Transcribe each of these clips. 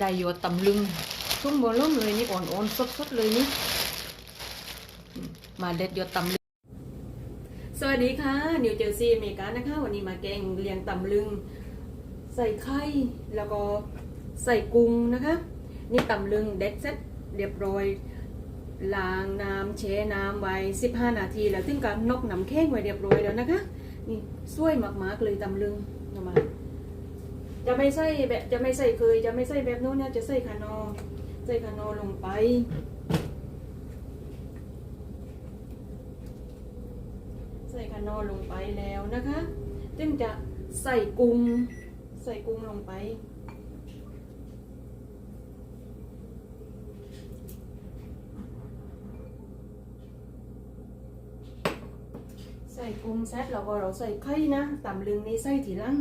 ได้หยดตำลึงชุ่มบอล่มเลยนี่อ่อนๆสดๆเลยนี่ มาเด็ดหยดตำลึง สวัสดีค่ะ นิวเจอร์ซีย์อเมริกานะคะ วันนี้มาแกงเลียงตำลึง ใส่ไข่แล้วก็ใส่กุ้งนะคะ นี่ตำลึงเด็ดเสร็จเรียบร้อยล้างน้ำแช่น้ำไว้ 15 นาที แล้วถึงการนกน้ำแข็งไว้เรียบร้อยแล้วนะคะ นี่สวยมากๆเลยตำลึงเอามา จะไม่ใส่แบบจะไม่ใส่เคย จะไม่ใส่แบบนู้นเนี่ยจะใส่คานอใส่คานอลงไป ใส่คานอลงไปแล้วนะคะจึงจะใส่กุ้งใส่กุ้งลงไป ใส่กุ้งเสร็จแล้วก็เราใส่ไข่นะตำลึงนี่ใส่ทีหลัง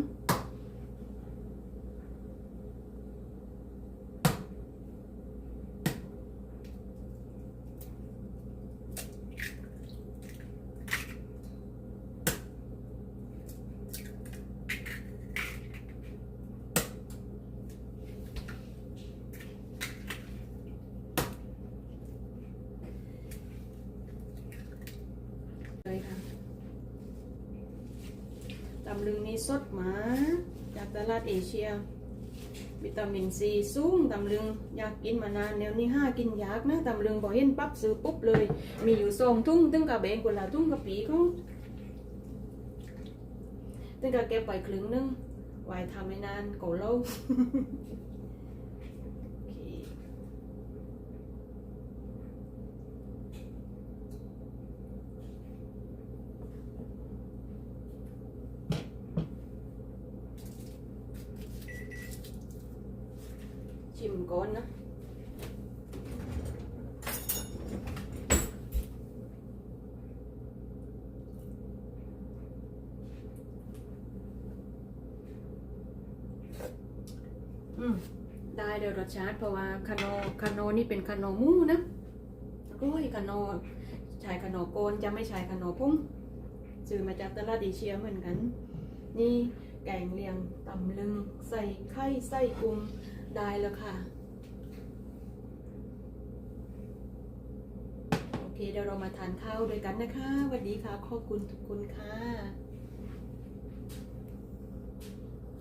เลยค่ะตำลึงนี้สดหมา จากตลาดเอเชีย วิตามินซีสูงตำลึงอยากกินมานานแนวนี้ห้ากินยากนะตำลึงบอกเห็นปั๊บซื้อปุ๊บเลย มีอยู่สองทุ่งตึงกับแบงคนละทุ่งกับปีเขาตึงกับเก็บไปครึ่งนึงไว้ทำไม่นานก็เล่า โอเค ชิมก่อนนะอืมได้เดี๋ยวรสชาติเพราะว่าคานอคานอนี่เป็นคานอมูนะโอ้ยคานอใช้คานอโกนจะไม่ใช้คานอพุ่งซื้อมาจากตลาดเอเชียเหมือนกัน นี่ แกงเลียงตำลึง ใส่ไข่ใส่กุ้งได้แล้วค่ะ โอเคเดี๋ยวเรามาทานข้าวด้วยกันนะคะสวัสดีค่ะ ขอบคุณทุกคนค่ะ